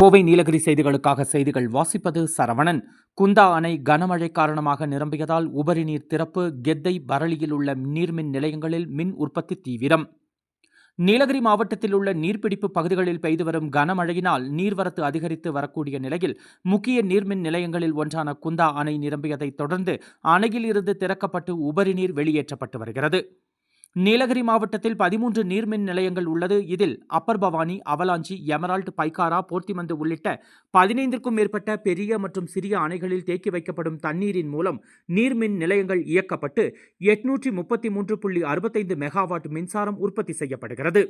கோவை நீலகிரி செய்திகளுக்காக செய்திகள் வாசிப்பது சரவணன். குந்தா அணை கனமழை காரணமாக நிரம்பியதால் உபரி நீர் திறப்பு கெத்தை பரளியில் உள்ள நீர்மின் நிலையங்களில் மின் உற்பத்தி தீவிரம். நீலகிரி மாவட்டத்தில் உள்ள நீர்பிடிப்பு பகுதிகளில் பெய்து வரும் கனமழையினால் நீர்வரத்து அதிகரித்து வரக்கூடிய நிலையில் முக்கிய நீர்மின் நிலையங்களில் ஒன்றான குந்தா அணை நிரம்பியதைத் தொடர்ந்து அணையில் இருந்து திறக்கப்பட்டு உபரி நீர் வெளியேற்றப்பட்டு வருகிறது. நீலகிரி மாவட்டத்தில் பதிமூன்று நீர்மின் நிலையங்கள் உள்ளது. இதில் அப்பர் பவானி அவலாஞ்சி எமரால்டு பைக்காரா போர்த்திமந்து உள்ளிட்ட பதினைந்திற்கும் மேற்பட்ட பெரிய மற்றும் சிறிய அணைகளில் தேக்கி வைக்கப்படும் தண்ணீரின் மூலம் நீர்மின் நிலையங்கள் இயக்கப்பட்டு எட்நூற்றி முப்பத்தி மூன்று புள்ளி அறுபத்தைந்து மெகாவாட் மின்சாரம் உற்பத்தி செய்யப்படுகிறது.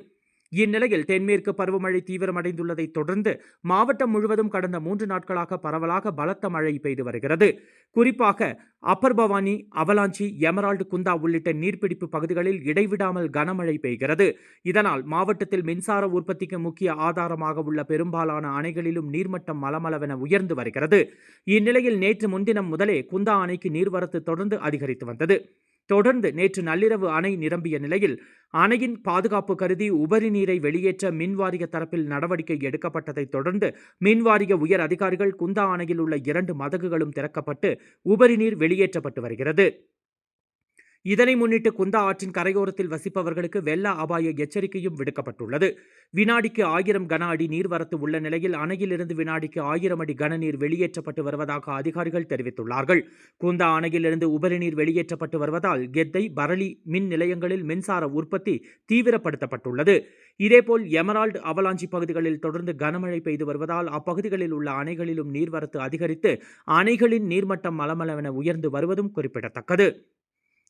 இந்நிலையில் தென்மேற்கு பருவமழை தீவிரமடைந்துள்ளதை தொடர்ந்து மாவட்டம் முழுவதும் கடந்த மூன்று நாட்களாக பரவலாக பலத்த மழை பெய்து வருகிறது. குறிப்பாக அப்பர் பவானி அவலாஞ்சி எமரால்டு குந்தா உள்ளிட்ட நீர்பிடிப்பு பகுதிகளில் இடைவிடாமல் கனமழை பெய்கிறது. இதனால் மாவட்டத்தில் மின்சார உற்பத்திக்கு முக்கிய ஆதாரமாக உள்ள பெரும்பாலான அணைகளிலும் நீர்மட்டம் மலமளவென உயர்ந்து வருகிறது. இந்நிலையில் நேற்று முன்தினம் முதலே குந்தா அணைக்கு நீர்வரத்து தொடர்ந்து அதிகரித்து வந்தது. தொடர்ந்து நேற்று நள்ளிரவு அணை நிரம்பிய நிலையில் அணையின் பாதுகாப்பு கருதி உபரி நீரை வெளியேற்ற மின்வாரிய தரப்பில் நடவடிக்கை எடுக்கப்பட்டதைத் தொடர்ந்து மின்வாரிய உயர் அதிகாரிகள் குந்தா அணையில் உள்ள இரண்டு மதகுகளும் திறக்கப்பட்டு உபரி நீர் வெளியேற்றப்பட்டு வருகிறது. இதனை முன்னிட்டு குந்தா ஆற்றின் கரையோரத்தில் வசிப்பவர்களுக்கு வெள்ள அபாய எச்சரிக்கையும் விடுக்கப்பட்டுள்ளது. வினாடிக்கு ஆயிரம் கன அடி நீர்வரத்து உள்ள நிலையில் அணையிலிருந்து வினாடிக்கு ஆயிரம் அடி கனநீர் வெளியேற்றப்பட்டு வருவதாக அதிகாரிகள் தெரிவித்துள்ளார்கள். குந்தா அணையிலிருந்து உபரிநீர் வெளியேற்றப்பட்டு வருவதால் கெத்தை பரளி மின் நிலையங்களில் மின்சார உற்பத்தி தீவிரப்படுத்தப்பட்டுள்ளது. இதேபோல் எமரால்டு அவலாஞ்சி பகுதிகளில் தொடர்ந்து கனமழை பெய்து வருவதால் அப்பகுதிகளில் உள்ள அணைகளிலும் நீர்வரத்து அதிகரித்து அணைகளின் நீர்மட்டம் மலமளவென உயர்ந்து வருவதும் குறிப்பிடத்தக்கது.